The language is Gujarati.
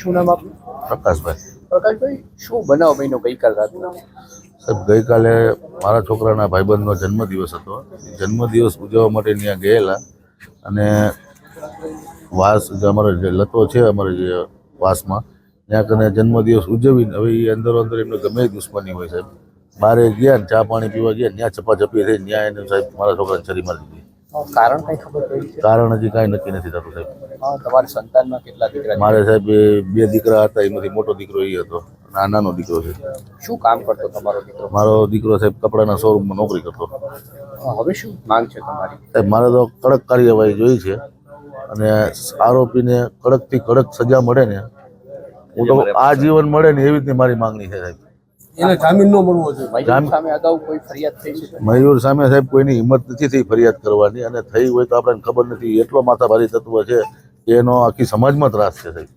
શું નામ આપનું? પ્રકાશભાઈ. પ્રકાશભાઈ શું બનાવ બન્યો ગઈકાલ રાતના? સાહેબ ગઈકાલે મારા છોકરાના ભાઈબંધનો જન્મદિવસ હતો. જન્મદિવસ ઉજવવા માટે ત્યાં ગયેલા અને વાસ જે અમારો જે લતો છે અમારે જે વાસમાં ત્યાં કને જન્મદિવસ ઉજવીને હવે એ અંદરો અંદર એમને ગમે દુશ્મની હોય સાહેબ. બારે ગયા ચા પાણી પીવા ગયા ત્યાં ચપાચપી થઈ ત્યાં એને સાહેબ મારા છોકરાને છરી મારી દીધી. કારણ કઈ ખબર પડી કારણ હજી કાંઈ નક્કી નથી થતું સાહેબ. હા, તમારી સંતાનમાં કેટલા દીકરા મારે સાહેબ બે દીકરા હતા એમાંથી મોટો દીકરો એ હતો નાનો દીકરો છે. શું કામ કરતો તમારો દીકરો? મારો દીકરો સાહેબ કપડાના શોરૂમમાં નોકરી કરતો. હવે શું માંગ છે તમારી? સાહેબ મારે તો કડક કાર્યવાહી જોઈ છે અને આરોપીને કડકથી કડક સજા મળે ને હું તો આજીવન મળે ને એવી રીતની મારી માંગણી છે સાહેબ. એને જામીન ન મળવો જોઈએ. સામે અગાઉ કોઈ ફરિયાદ થઈ છે? મયુર સામે સાહેબ કોઈની હિંમત નથી થઈ ફરિયાદ કરવાની અને થઈ હોય તો આપણને ખબર નથી. એટલો માથાભારી તત્વ છે કે એનો આખી સમાજમાં ત્રાસ છે સાહેબ.